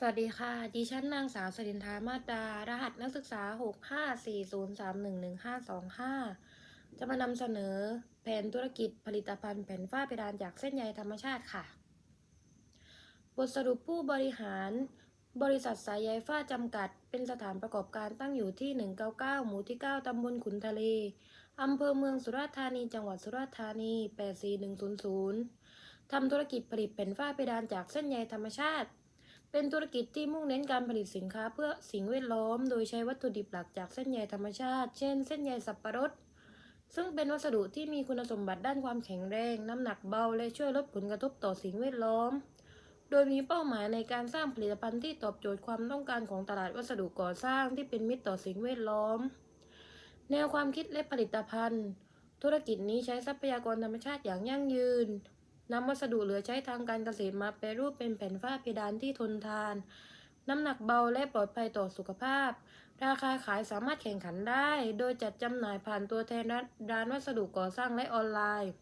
สวัสดีค่ะ ดิฉันนางสาวสรินทามาตารหัสนักศึกษา 6540311525 จะมานำเสนอแผนธุรกิจผลิตภัณฑ์แผ่นฝ้าเพดานจากเส้นใยธรรมชาติค่ะ บทสรุปผู้บริหาร บริษัทสายใยฝ้าจำกัด เป็นสถานประกอบการตั้งอยู่ที่ 199 หมู่ที่ 9 ตำบลขุนทะเล อำเภอเมืองสุราษฎร์ธานี จังหวัดสุราษฎร์ธานี 84100 ทำธุรกิจผลิตแผ่นฝ้าเพดานจากเส้นใยธรรมชาติ เป็นธุรกิจที่มุ่งเน้นการผลิตสินค้าเพื่อสิ่งแวดล้อม โดยใช้วัตถุดิบหลักจากเส้นใยธรรมชาติ เช่น เส้นใยสับปะรด ซึ่งเป็นวัสดุที่มีคุณสมบัติด้านความแข็งแรง น้ำหนักเบา และช่วยลดผลกระทบต่อสิ่งแวดล้อม โดยมีเป้าหมายในการสร้างผลิตภัณฑ์ที่ตอบโจทย์ความต้องการของตลาดวัสดุก่อสร้างที่เป็นมิตรต่อสิ่งแวดล้อม แนวความคิดและผลิตภัณฑ์ ธุรกิจนี้ใช้ทรัพยากรธรรมชาติอย่างยั่งยืน นำวัสดุเหลือใช้ทางการเกษตรมาแปรรูปเป็นแผ่นฝ้าเพดานที่ทนทาน น้ำหนักเบาและปลอดภัยต่อสุขภาพ ราคาขายสามารถแข่งขันได้ โดยจัดจำหน่ายผ่านตัวแทนร้านวัสดุก่อสร้างและออนไลน์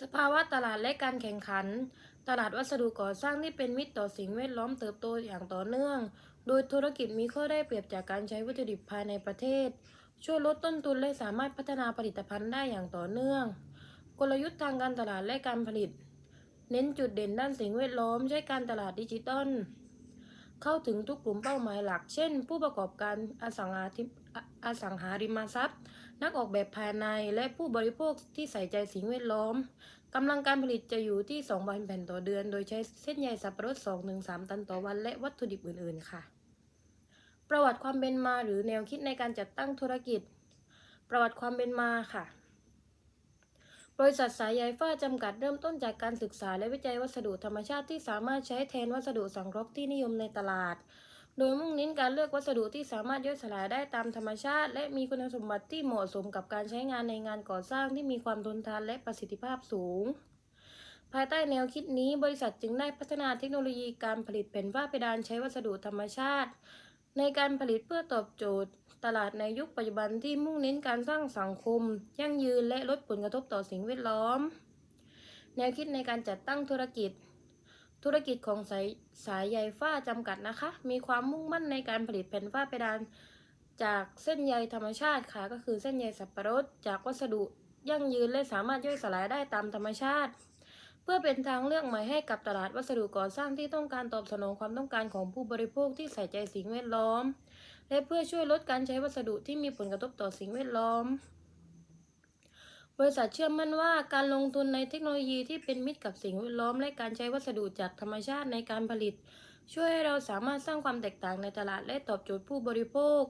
สภาวะตลาดและการแข่งขัน ตลาดวัสดุก่อสร้างที่เป็นมิตรต่อสิ่งแวดล้อมเติบโตอย่างต่อเนื่อง โดยธุรกิจมีข้อได้เปรียบจากการใช้วัตถุดิบภายในประเทศ ช่วยลดต้นทุนและสามารถพัฒนาผลิตภัณฑ์ได้อย่างต่อเนื่อง กลยุทธ์ทางการตลาดและการผลิต เน้นจุดเด่นด้านสิ่งแวดล้อม ใช้การตลาดดิจิตอลเข้าถึงทุกกลุ่มเป้าหมายหลัก เช่น ผู้ประกอบการอสังหาริออสังหาริมทรัพย์ นักออกแบบภายในและผู้บริโภคที่ใส่ใจสิ่งแวดล้อมกำลังการผลิตจะอยู่ที่ 2,000 แผ่นต่อเดือน โดยใช้เส้นใยสับปะรด 2-3 ตันต่อวัน และวัตถุดิบอื่น ๆ ค่ะ ประวัติความเป็นมาหรือแนวคิดในการจัดตั้งธุรกิจ ประวัติความเป็นมาค่ะ บริษัทสายใยฝ้าจำกัดเริ่มต้นจากการศึกษาและวิจัยวัสดุธรรมชาติที่สามารถใช้แทนวัสดุสังเคราะห์ที่นิยมในตลาด โดยมุ่งเน้นการเลือกวัสดุที่สามารถย่อยสลายได้ตามธรรมชาติ และมีคุณสมบัติที่เหมาะสมกับการใช้งานในงานก่อสร้างที่มีความทนทานและประสิทธิภาพสูง ภายใต้แนวคิดนี้ บริษัทจึงได้พัฒนาเทคโนโลยีการผลิตแผ่นฝ้าเพดานใช้วัสดุธรรมชาติ ในการผลิตเพื่อตอบโจทย์ ตลาดในยุคปัจจุบันที่มุ่งเน้นการสร้างสังคม ยั่งยืนและลดผลกระทบต่อสิ่งแวดล้อม แนวคิดในการจัดตั้งธุรกิจ ธุรกิจของสายสายใยฝ้าจำกัดนะคะ มีความมุ่งมั่นในการผลิตแผ่นฝ้าเพดานจากเส้นใยธรรมชาติค่ะ ก็คือเส้นใยสับปะรด จากวัสดุยั่งยืนและสามารถย่อยสลายได้ตามธรรมชาติ เพื่อเป็นทางเลือกใหม่ให้กับตลาดวัสดุก่อสร้างที่ต้องการตอบสนองความต้องการของผู้บริโภคที่ใส่ใจสิ่งแวดล้อม และเพื่อช่วยลดการใช้วัสดุที่มีผลกระทบต่อสิ่งแวดล้อม บริษัทเชื่อมั่นว่าการลงทุนในเทคโนโลยีที่เป็นมิตรกับสิ่งแวดล้อม และการใช้วัสดุจากธรรมชาติในการผลิต ช่วยให้เราสามารถสร้างความแตกต่างในตลาดและตอบโจทย์ผู้บริโภค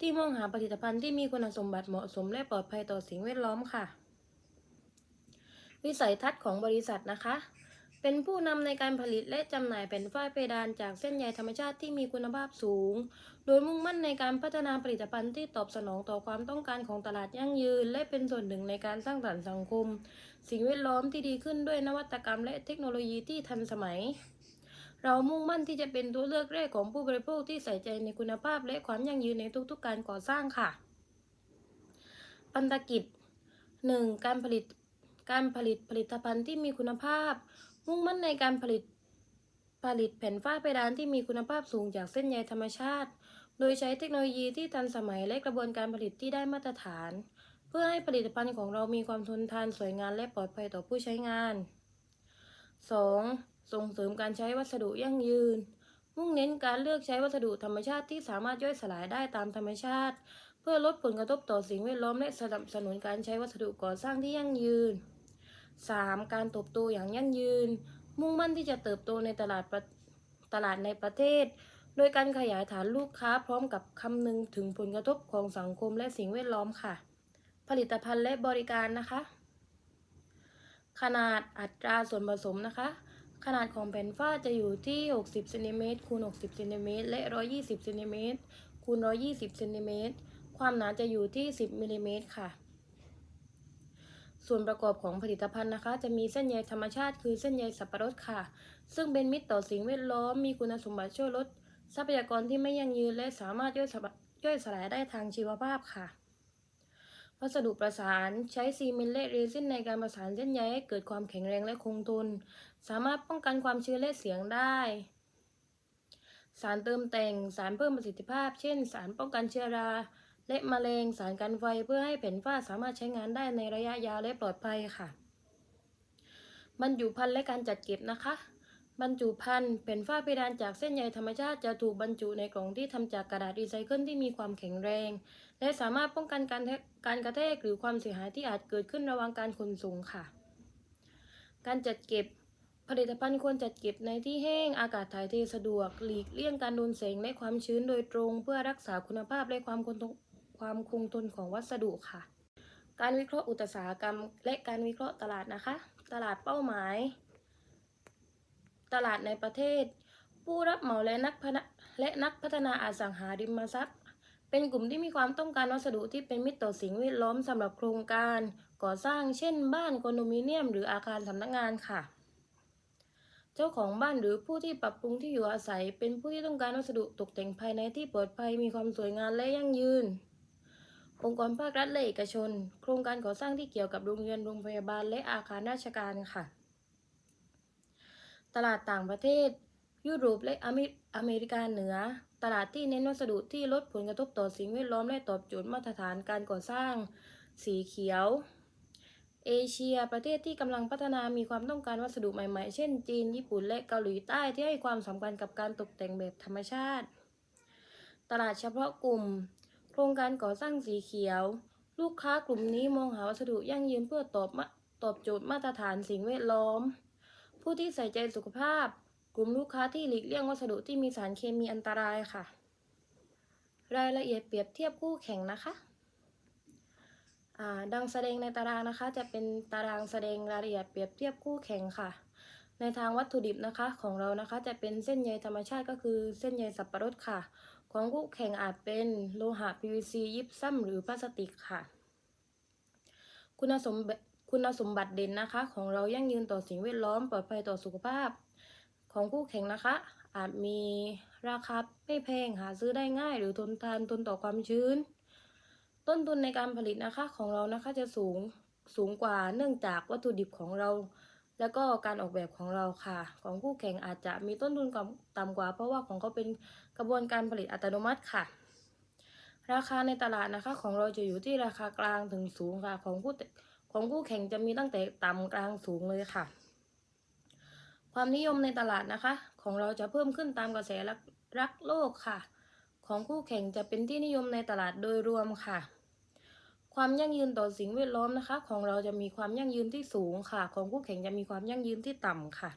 ที่มองหาผลิตภัณฑ์ที่มีคุณสมบัติเหมาะสมและปลอดภัยต่อสิ่งแวดล้อมค่ะ วิสัยทัศน์ของบริษัทนะคะ เป็นผู้นำในการผลิตและจำหน่ายแผ่นฝ้าเพดานจากเส้นใยธรรมชาติที่มีคุณภาพสูง โดยมุ่งมั่นในการพัฒนาผลิตภัณฑ์ที่ตอบสนองต่อความต้องการของตลาดยั่งยืน และเป็นส่วนหนึ่งในการสร้างสรรค์สังคม สิ่งแวดล้อมที่ดีขึ้นด้วยนวัตกรรมและเทคโนโลยีที่ทันสมัยเรามุ่งมั่นที่จะเป็นตัวเลือกแรกของผู้บริโภคที่ใส่ใจในคุณภาพและความยั่งยืนในทุกๆการก่อสร้างค่ะพันธกิจ 1. การผลิต การผลิตผลิตภัณฑ์ที่มีคุณภาพ มุ่งมั่นในการผลิตผลิตแผ่นฝ้าเพดานที่มีคุณภาพสูงจากเส้นใยธรรมชาติ โดยใช้เทคโนโลยีที่ทันสมัยและกระบวนการผลิตที่ได้มาตรฐาน เพื่อให้ผลิตภัณฑ์ของเรามีความทนทานสวยงามและปลอดภัยต่อผู้ใช้งาน 2. ส่งเสริมการใช้วัสดุยั่งยืน มุ่งเน้นการเลือกใช้วัสดุธรรมชาติที่สามารถย่อยสลายได้ตามธรรมชาติ เพื่อลดผลกระทบต่อสิ่งแวดล้อมและสนับสนุนการใช้วัสดุก่อสร้างที่ยั่งยืน 3. การเติบโตอย่างยั่งยืน มุ่งมั่นที่จะเติบโตในตลาดตลาดในประเทศ โดยการขยายฐานลูกค้าพร้อมกับคำนึงถึงผลกระทบของสังคมและสิ่งแวดล้อมค่ะ ผลิตภัณฑ์และบริการนะคะ ขนาดอัตราส่วนผสมนะคะ ขนาดของแผ่นฝ้าจะอยู่ที่ 60เซนติเมตรคูณ60เซนติเมตรและ 120เซนติเมตรคูณ120เซนติเมตรความหนาจะอยู่ที่ 10มิลลิเมตรค่ะ ส่วนประกอบของผลิตภัณฑ์นะคะ จะมีเส้นใยธรรมชาติ คือเส้นใยสับปะรดค่ะ ซึ่งเป็นมิตรต่อสิ่งแวดล้อม มีคุณสมบัติช่วยลด ทรัพยากรที่ไม่ยั่งยืนและสามารถย่อยสลายย่อยสลายได้ทางชีวภาพค่ะ วัสดุประสานใช้ซีเมนต์และเรซินในการประสานเส้นใยให้เกิดความแข็งแรงและคงทน สามารถป้องกันความชื้นและเสียงได้สารเติมแต่ง สารเพิ่มประสิทธิภาพ เช่น สารป้องกันเชื้อรา และมะเร็งสารกันไฟเพื่อให้แผ่นฝ้าสามารถใช้งานได้ในระยะยาวและปลอดภัยค่ะ บรรจุภัณฑ์และการจัดเก็บนะคะ บรรจุภัณฑ์แผ่นฝ้าเพดานจากเส้นใยธรรมชาติจะถูกบรรจุในกล่องที่ทำจากกระดาษรีไซเคิลที่มีความแข็งแรง และสามารถป้องกันการการกระแทกหรือความเสียหายที่อาจเกิดขึ้นระหว่างการขนส่งค่ะ การจัดเก็บผลิตภัณฑ์ควรจัดเก็บในที่แห้ง อากาศถ่ายเทสะดวก หลีกเลี่ยงการโดนแสงและความชื้นโดยตรง เพื่อรักษาคุณภาพและความคงทน ความคงทนของวัสดุค่ะ การวิเคราะห์อุตสาหกรรม และการวิเคราะห์ตลาดนะคะ ตลาดเป้าหมาย ตลาดในประเทศ ผู้รับเหมาและนักพและนักพัฒนาอสังหาริมทรัพย์ เป็นกลุ่มที่มีความต้องการวัสดุที่เป็นมิตรต่อสิ่งแวดล้อมสำหรับโครงการก่อสร้างเช่น บ้านคอนโดมิเนียม หรืออาคารสำนักงานค่ะเจ้าของบ้านหรือผู้ที่ปรับปรุงที่อยู่อาศัย เป็นผู้ที่ต้องการวัสดุตกแต่งภายในที่ปลอดภัยมีความสวยงามและยั่งยืน องค์กรภาครัฐและเอกชน โครงการก่อสร้างที่เกี่ยวกับโรงเรียนโรงพยาบาลและอาคารราชการค่ะ ตลาดต่างประเทศ ยุโรปและอเมริอเมริกาเหนือ ตลาดที่เน้นวัสดุที่ลดผลกระทบต่อสิ่งแวดล้อมและตอบโจทย์มาตรฐานการก่อสร้างสีเขียว เอเชีย ประเทศที่กำลังพัฒนามีความต้องการวัสดุใหม่ๆ เช่น จีน ญี่ปุ่น และเกาหลีใต้ที่ให้ความสำคัญกับการตกแต่งแบบธรรมชาติ ตลาดเฉพาะกลุ่ม โครงการก่อสร้างสีเขียว ลูกค้ากลุ่มนี้มองหาวัสดุยั่งยืนเพื่อตอบตอบโจทย์มาตรฐานสิ่งแวดล้อม ผู้ที่ใส่ใจสุขภาพ กลุ่มลูกค้าที่หลีกเลี่ยงวัสดุที่มีสารเคมีอันตรายค่ะ รายละเอียดเปรียบเทียบคู่แข่งนะคะดังแสดงในตารางนะคะจะเป็นตารางแสดงรายละเอียดเปรียบเทียบคู่แข่งค่ะ ในทางวัตถุดิบนะคะของเรานะคะจะเป็นเส้นใยธรรมชาติก็คือเส้นใยสับปะรดค่ะ ของคู่แข่งอาจเป็นโลหะ PVC ยิปซัมหรือพลาสติกค่ะ คุณสมบัติคุณสมบัติเด่นนะคะ ของเรายั่งยืนต่อสิ่งแวดล้อมปลอดภัยต่อสุขภาพ ของคู่แข่งนะคะ อาจมีราคาไม่แพงหาซื้อได้ง่าย หรือทนทานทนต่อความชื้น ต้นทุนในการผลิตนะคะของเรานะคะจะสูงสูงกว่าเนื่องจากวัตถุดิบของเรา แล้วก็การออกแบบของเราค่ะ ของคู่แข่งอาจจะมีต้นทุนต่ำกว่า เพราะว่าของเขาเป็นกระบวนการผลิตอัตโนมัติค่ะ ราคาในตลาดนะคะ ของเราจะอยู่ที่ราคากลางถึงสูงค่ะ ของคู่ของคู่แข่งจะมีตั้งแต่ต่ำกลางสูงเลยค่ะ ความนิยมในตลาดนะคะ ของเราจะเพิ่มขึ้นตามกระแสรักโลกค่ะ ของคู่แข่งจะเป็นที่นิยมในตลาดโดยรวมค่ะ ความยั่งยืนต่อสิ่งแวดล้อมนะคะ ของเราจะมีความยั่งยืนที่สูงค่ะ ของคู่แข่งจะมีความยั่งยืนที่ต่ำค่ะ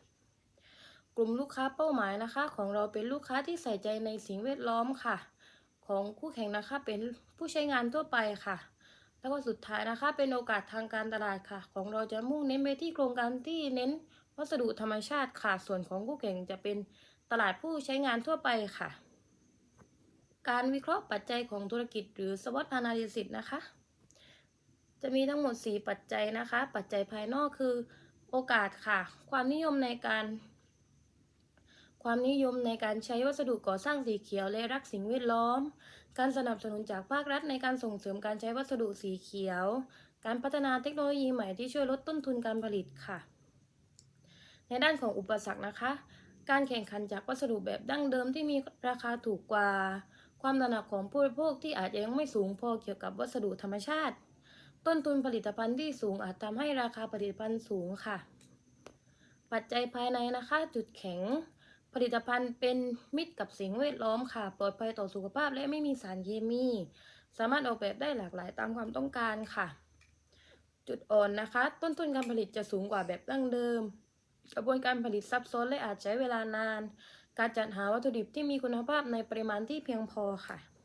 กลุ่มลูกค้าเป้าหมายนะคะ ของเราเป็นลูกค้าที่ใส่ใจในสิ่งแวดล้อมค่ะ ของคู่แข่งนะคะเป็นผู้ใช้งานทั่วไปค่ะ แล้วก็สุดท้ายนะคะ เป็นโอกาสทางการตลาดค่ะ ของเราจะมุ่งเน้นไปที่โครงการที่เน้นวัสดุธรรมชาติค่ะ ส่วนของคู่แข่งจะเป็นตลาดผู้ใช้งานทั่วไปค่ะ การวิเคราะห์ปัจจัยของธุรกิจหรือ SWOT analysis นะคะ จะมีทั้งหมด 4 ปัจจัยนะคะ ปัจจัยภายนอกคือโอกาสค่ะ ความนิยมในการ ความนิยมในการใช้วัสดุก่อสร้างสีเขียวและรักสิ่งแวดล้อม การสนับสนุนจากภาครัฐในการส่งเสริมการใช้วัสดุสีเขียว การพัฒนาเทคโนโลยีใหม่ที่ช่วยลดต้นทุนการผลิตค่ะ ในด้านของอุปสรรคนะคะ การแข่งขันจากวัสดุแบบดั้งเดิมที่มีราคาถูกกว่า ความตระหนักของผู้บริโภคที่อาจจะยังไม่สูงพอเกี่ยวกับวัสดุธรรมชาติ ต้นทุนผลิตภัณฑ์ที่สูงอาจทำให้ราคาผลิตภัณฑ์สูงค่ะ ปัจจัยภายในนะคะ จุดแข็ง ผลิตภัณฑ์เป็นมิตรกับสิ่งแวดล้อมค่ะ ปลอดภัยต่อสุขภาพและไม่มีสารเคมี สามารถออกแบบได้หลากหลายตามความต้องการค่ะ จุดอ่อนนะคะ ต้นทุนการผลิตจะสูงกว่าแบบดั้งเดิม กระบวนการผลิตซับซ้อนและอาจใช้เวลานาน การจัดหาวัตถุดิบที่มีคุณภาพในปริมาณที่เพียงพอค่ะ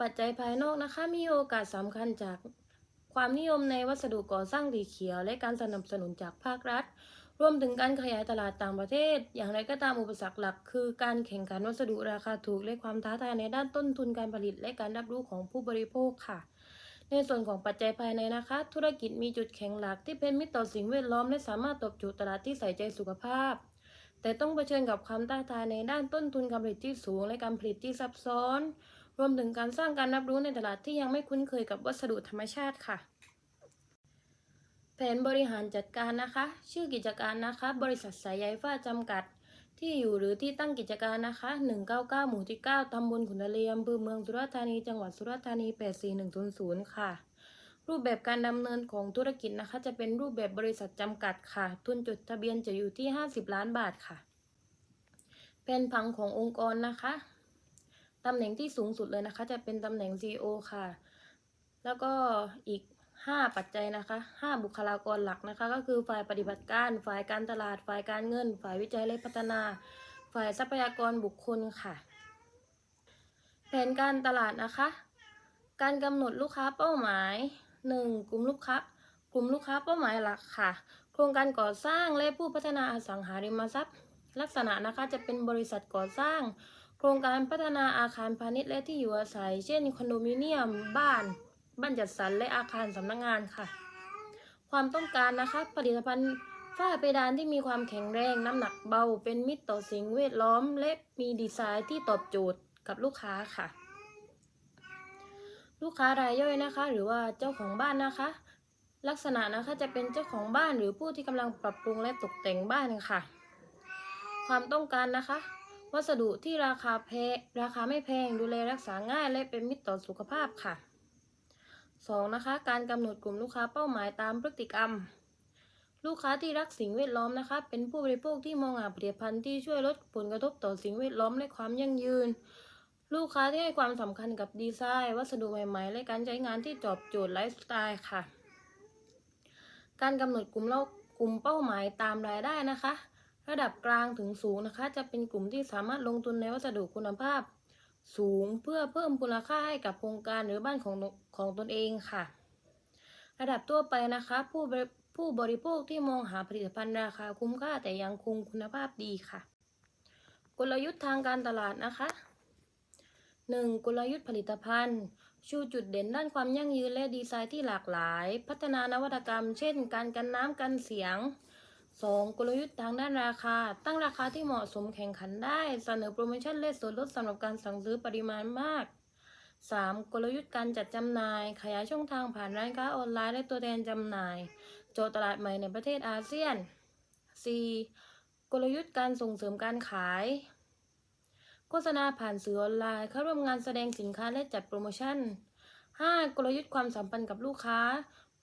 ปัจจัยภายนอกนะคะมีโอกาสสำคัญจากความนิยมในวัสดุก่อสร้างสีเขียว และการสนับสนุนจากภาครัฐ รวมถึงการขยายตลาดต่างประเทศ อย่างไรก็ตามอุปสรรคหลัก คือการแข่งขันวัสดุราคาถูกและความท้าทายในด้านต้นทุนการผลิต และการรับรู้ของผู้บริโภคค่ะ ในส่วนของปัจจัยภายในนะคะ ธุรกิจมีจุดแข็งหลักที่เป็นมิตรต่อสิ่งแวดล้อมและสามารถตอบโจทย์ตลาดที่ใส่ใจสุขภาพ แต่ต้องเผชิญกับความท้าทายในด้านต้นทุนการผลิตที่สูง และการผลิตที่ซับซ้อน รวมถึงการสร้างการรับรู้ในตลาดที่ยังไม่คุ้นเคยกับวัสดุธรรมชาติค่ะ แผนบริหารจัดการนะคะ ชื่อกิจการนะคะ บริษัทสายใยฟ้าจำกัด ที่อยู่หรือที่ตั้งกิจการนะคะ 199 หมู่ที่ 9 ตำบลขุนทะเลอำเภอเมืองสุราษฎร์ธานี จังหวัดสุราษฎร์ธานี 84100 ค่ะรูปแบบการดำเนินของธุรกิจนะคะ จะเป็นรูปแบบบริษัทจำกัดค่ะ ทุนจดทะเบียนจะอยู่ที่ 50 ล้านบาทค่ะ เป็นผังขององค์กรนะคะ ตำแหน่งที่สูงสุดเลยนะคะ จะเป็นตำแหน่ง CEO ค่ะ แล้วก็อีก 5 ปัจจัยนะคะ 5 บุคลากรหลักนะคะ ก็คือฝ่ายปฏิบัติการ ฝ่ายการตลาด ฝ่ายการเงิน ฝ่ายวิจัยและพัฒนา ฝ่ายทรัพยากรบุคคลค่ะ แผนการตลาดนะคะ การกำหนดลูกค้าเป้าหมาย 1. กลุ่มลูกค้ากลุ่มลูกค้าเป้าหมายหลักค่ะ โครงการก่อสร้างและผู้พัฒนาอสังหาริมทรัพย์ ลักษณะนะคะจะเป็นบริษัทก่อสร้าง โครงการพัฒนาอาคารพาณิชย์และที่อยู่อาศัย เช่น คอนโดมิเนียม บ้าน บ้านจัดสรรและอาคารสำนักงานค่ะ ความต้องการนะคะ ผลิตภัณฑ์ฝ้าเพดานที่มีความแข็งแรง น้ำหนักเบา เป็นมิตรต่อสิ่งแวดล้อม และมีดีไซน์ที่ตอบโจทย์กับลูกค้าค่ะ ลูกค้ารายย่อยนะคะ หรือว่าเจ้าของบ้านนะคะ ลักษณะนะคะจะเป็นเจ้าของบ้านหรือผู้ที่กำลังปรับปรุงและตกแต่งบ้านค่ะ ความต้องการนะคะ วัสดุที่ราคาแพงราคาไม่แพงดูแลรักษาง่ายและเป็นมิตรต่อสุขภาพค่ะ 2. นะคะ การกำหนดกลุ่มลูกค้าเป้าหมายตามพฤติกรรม ลูกค้าที่รักสิ่งแวดล้อมนะคะ เป็นผู้บริโภคที่มองหาผลิตภัณฑ์ที่ช่วยลดผลกระทบต่อสิ่งแวดล้อมและความยั่งยืน ลูกค้าที่ให้ความสำคัญกับดีไซน์ วัสดุใหม่ๆ และการใช้งานที่ตอบโจทย์ไลฟ์สไตล์ค่ะ การกำหนดกลุ่มเล่ากลุ่มเป้าหมายตามรายได้นะคะ ระดับกลางถึงสูงนะคะ จะเป็นกลุ่มที่สามารถลงทุนในวัสดุคุณภาพ สูงเพื่อเพิ่มมูลค่าให้กับโครงการหรือบ้านของของตนเองค่ะ ระดับทั่วไปนะคะผู้ผู้บริโภคที่มองหาผลิตภัณฑ์ราคาคุ้มค่าแต่ยังคงคุณภาพดีค่ะ กลยุทธ์ทางการตลาดนะคะ 1. กลยุทธ์ผลิตภัณฑ์ ชูจุดเด่นด้านความยั่งยืนและดีไซน์ที่หลากหลาย พัฒนานวัตกรรม เช่น การกันน้ำกันเสียง 2. กลยุทธ์ทางด้านราคา ตั้งราคาที่เหมาะสมแข่งขันได้ เสนอโปรโมชั่นและส่วนลดสำหรับการสั่งซื้อปริมาณมาก 3. กลยุทธ์การจัดจำหน่าย ขยายช่องทางผ่านร้านค้าออนไลน์และตัวแทนจำหน่าย โจทย์ตลาดใหม่ในประเทศอาเซียน 4. กลยุทธ์การส่งเสริมการขาย โฆษณาผ่านสื่อออนไลน์ เข้าร่วมงานแสดงสินค้าและจัดโปรโมชั่น 5. กลยุทธ์ความสัมพันธ์กับลูกค้า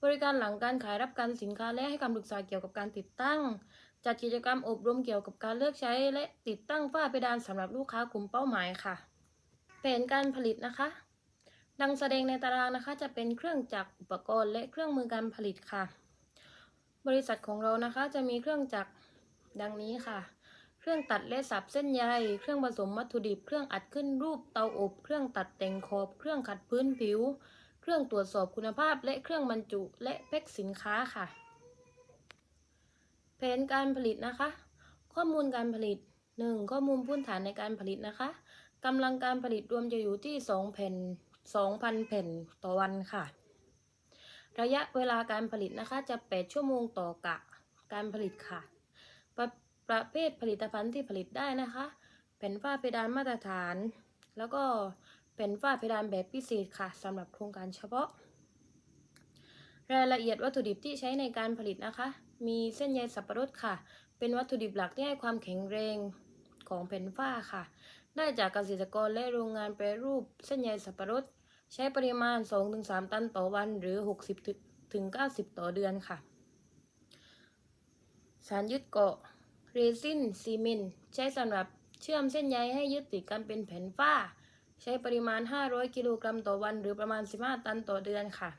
บริการหลังการขายรับการสินค้าและให้คำปรึกษาเกี่ยวกับการติดตั้ง จัดกิจกรรมอบรมเกี่ยวกับการเลือกใช้ และติดตั้งฝ้าเพดานสำหรับลูกค้ากลุ่มเป้าหมายค่ะ แผนการผลิตนะคะ ดังแสดงในตารางนะคะจะเป็นเครื่องจักรอุปกรณ์และเครื่องมือการผลิตค่ะ บริษัทของเรานะคะจะมีเครื่องจักรดังนี้ค่ะ เครื่องตัดและสับเส้นใย เครื่องผสมวัตถุดิบ เครื่องอัดขึ้นรูปเตาอบ เครื่องตัดแต่งขอบ เครื่องขัดพื้นผิว เครื่องตรวจสอบคุณภาพและเครื่องบรรจุและแพ็คสินค้าค่ะ แผนการผลิตนะคะ ข้อมูลการผลิต 1. ข้อมูลพื้นฐานในการผลิตนะคะกำลังการผลิตรวมจะอยู่ที่ 2 แผ่น 2,000 แผ่นต่อวันค่ะ ระยะเวลาการผลิตนะคะจะ 8 ชั่วโมงต่อกะการผลิตค่ะ ประประเภทผลิตภัณฑ์ที่ผลิตได้นะคะ แผ่นฝ้าเพดานมาตรฐาน แล้วก็ แผ่นฝ้าเพดานแบบพิเศษค่ะสำหรับโครงการเฉพาะ รายละเอียดวัตถุดิบที่ใช้ในการผลิตนะคะ มีเส้นใยสับปะรดค่ะ เป็นวัตถุดิบหลักที่ให้ความแข็งแรงของแผ่นฝ้าค่ะ ได้จากเกษตรกรและโรงงานแปรรูปเส้นใยสับปะรด ใช้ปริมาณ 2-3 ตันต่อวันหรือ 60ถึง90 ต่อเดือนค่ะ สารยึดเกาะเรซินซีเมนต์ใช้สำหรับเชื่อมเส้นใยให้ยึดติดกันเป็นแผ่นฝ้า ใช้ปริมาณ 500 กิโลกรัมต่อวัน หรือประมาณ 15 ตันต่อเดือนค่ะ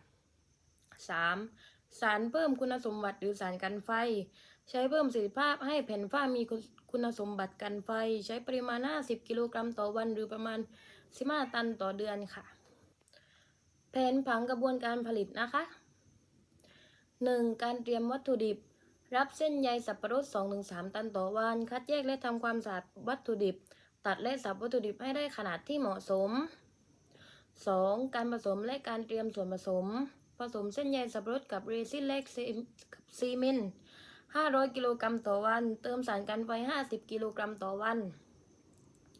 3. สารเพิ่มคุณสมบัติหรือสารกันไฟ ใช้เพิ่มประสิทธิภาพให้แผ่นฝ้ามีคุณสมบัติกันไฟ ใช้ปริมาณ 50 กิโลกรัมต่อวัน หรือประมาณ 15 ตันต่อเดือนค่ะ แผนผังกระบวนการผลิตนะคะ 1. การเตรียมวัตถุดิบ รับเส้นใยสับปะรด 2-3 ตันต่อวัน คัดแยกและทำความสะอาดวัตถุดิบ ตัดและสับวัตถุดิบให้ได้ขนาดที่เหมาะสม 2. การผสมและการเตรียมส่วนผสม ผสมเส้นใยสับปะรดกับเรซินและกับซีเมนต์500 กิโลกรัมต่อวัน เติมสารกันไฟ 50 กิโลกรัมต่อวัน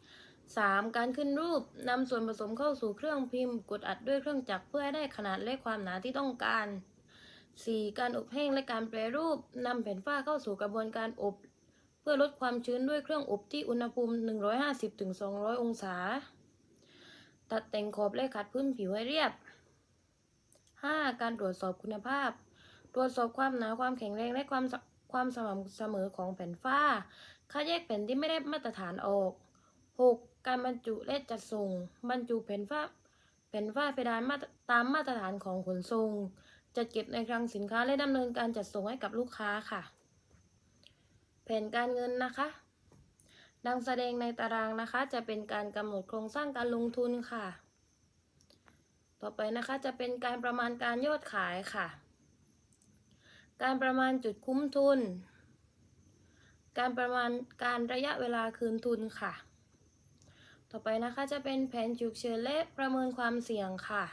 3. การขึ้นรูปนำส่วนผสมเข้าสู่เครื่องพิมพ์ กดอัดด้วยเครื่องจักรเพื่อให้ได้ขนาดและความหนาที่ต้องการ 4. การอบแห้งและการแปรรูปนำแผ่นฝ้าเข้าสู่กระบวนการอบ เพื่อลดความชื้นด้วยเครื่องอบที่อุณหภูมิ 150-200 องศา ตัดแต่งขอบและขัดพื้นผิวให้เรียบ 5. การตรวจสอบคุณภาพ ตรวจสอบความหนาความแข็งแรงและความความสม่ำเสมอของแผ่นฝ้าคัดแยกแผ่นที่ไม่ได้มาตรฐานออก 6. การบรรจุและจัดส่ง บรรจุแผ่นฝ้าแผ่นฝ้าเพดานาตามมาตรฐานของขนส่ง จัดเก็บในคลังสินค้าและดำเนินการจัดส่งให้กับลูกค้าค่ะ ผนการเงินนะคะ ดังแสดงในตารางนะคะ จะเป็นการกำหนดโครงสร้างการลงทุนค่ะ ต่อไปนะคะจะเป็นการประมาณการยอดขายค่ะ การประมาณจุดคุ้มทุน การประมาณการระยะเวลาคืนทุนค่ะ ต่อไปนะคะจะเป็นแผนฉุกเฉินและประเมินความเสี่ยงค่ะ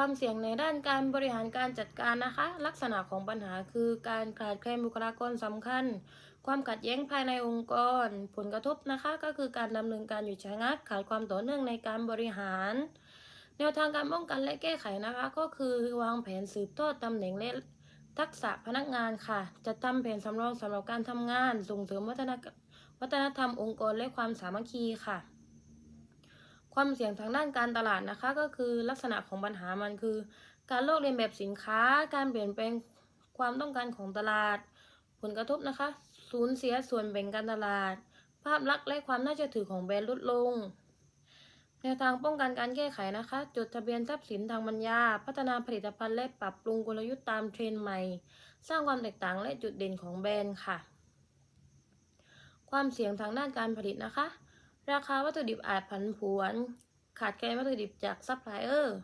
ความเสี่ยงในด้านการบริหารการจัดการนะคะ ลักษณะของปัญหาคือการขาดแคลนบุคลากรสำคัญ ความขัดแย้งภายในองค์กร ผลกระทบนะคะก็คือการดำเนินการหยุดชะงักขาดความต่อเนื่องในการบริหาร แนวทางการป้องกันและแก้ไขนะคะ ก็คือวางแผนสืบทอดตำแหน่งและทักษะพนักงานค่ะจัดทำแผนสำรองสำหรับการทำงาน ส่งเสริมวัฒนวัฒนธรรมองค์กรและความสามัคคีค่ะ ความเสี่ยงทางด้านการตลาดนะคะ ก็คือลักษณะของปัญหามันคือ การลอกเลียนแบบสินค้า การเปลี่ยนแปลงความต้องการของตลาด ผลกระทบนะคะ สูญเสียส่วนแบ่งการตลาด ภาพลักษณ์และความน่าเชื่อถือของแบรนด์ลดลงแนวทางป้องกันการแก้ไขนะคะ จดทะเบียนทรัพย์สินทางปัญญา พัฒนาผลิตภัณฑ์และปรับปรุงกลยุทธ์ตามเทรนด์ใหม่ สร้างความแตกต่างและจุดเด่นของแบรนด์ค่ะ ความเสี่ยงทางด้านการผลิตนะคะ ราคาวัตถุดิบอาจผันผวน ขาดแคลนวัตถุดิบจากซัพพลายเออร์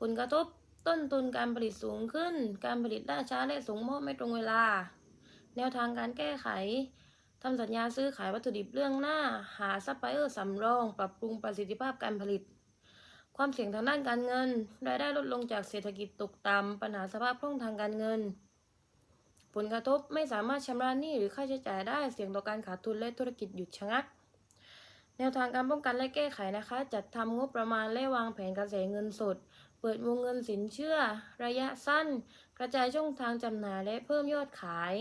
ผลกระทบต้นทุนการผลิตสูงขึ้น การผลิตล่าช้าและส่งมอบไม่ตรงเวลา แนวทางการแก้ไขทำสัญญาซื้อขายวัตถุดิบเรื่องหน้า หาซัพพลายเออร์สำรอง ปรับปรุงประสิทธิภาพการผลิต ความเสี่ยงทางด้านการเงิน รายได้ลดลงจากเศรษฐกิจตกต่ำปัญหาสภาพคล่องทางการเงิน ผลกระทบไม่สามารถชำระหนี้หรือค่าใช้จ่ายได้ เสี่ยงต่อการขาดทุนและธุรกิจหยุดชะงัก แนวทางการป้องกันและแก้ไขนะคะ จัดทำงบประมาณและวางแผนกระแสเงินสด เปิดวงเงินสินเชื่อ ระยะสั้น กระจายช่องทางจำหน่ายและเพิ่มยอดขาย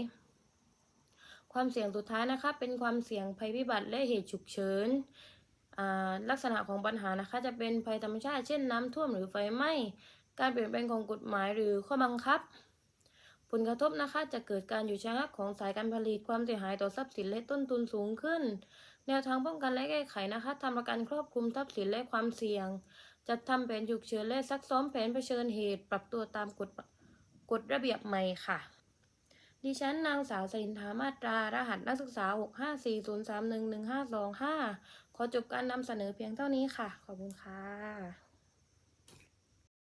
ความเสี่ยงสุดท้ายนะคะ เป็นความเสี่ยงภัยพิบัติและเหตุฉุกเฉินลักษณะของปัญหานะคะ จะเป็นภัยธรรมชาติเช่นน้ำท่วมหรือไฟไหม้การเปลี่ยนแปลงของกฎหมายหรือข้อบังคับ ผลกระทบนะคะจะเกิดการหยุดชะงักของสายการผลิตความเสียหายต่อทรัพย์สินและต้นทุนสูงขึ้น แนวทางป้องกันและแก้ไขนะคะทำประกันครอบคลุมทรัพย์สินและความเสี่ยง จัดทำแผนฉุกเฉินและซักซ้อมแผนเผชิญเหตุ ปรับตัวตามกฎกฎระเบียบใหม่ค่ะ ดิฉันนางสาวสินธามาตรา รหัสนักศึกษา 654031152 5 ขอจบการนำเสนอเพียงเท่านี้ค่ะ ขอบคุณค่ะ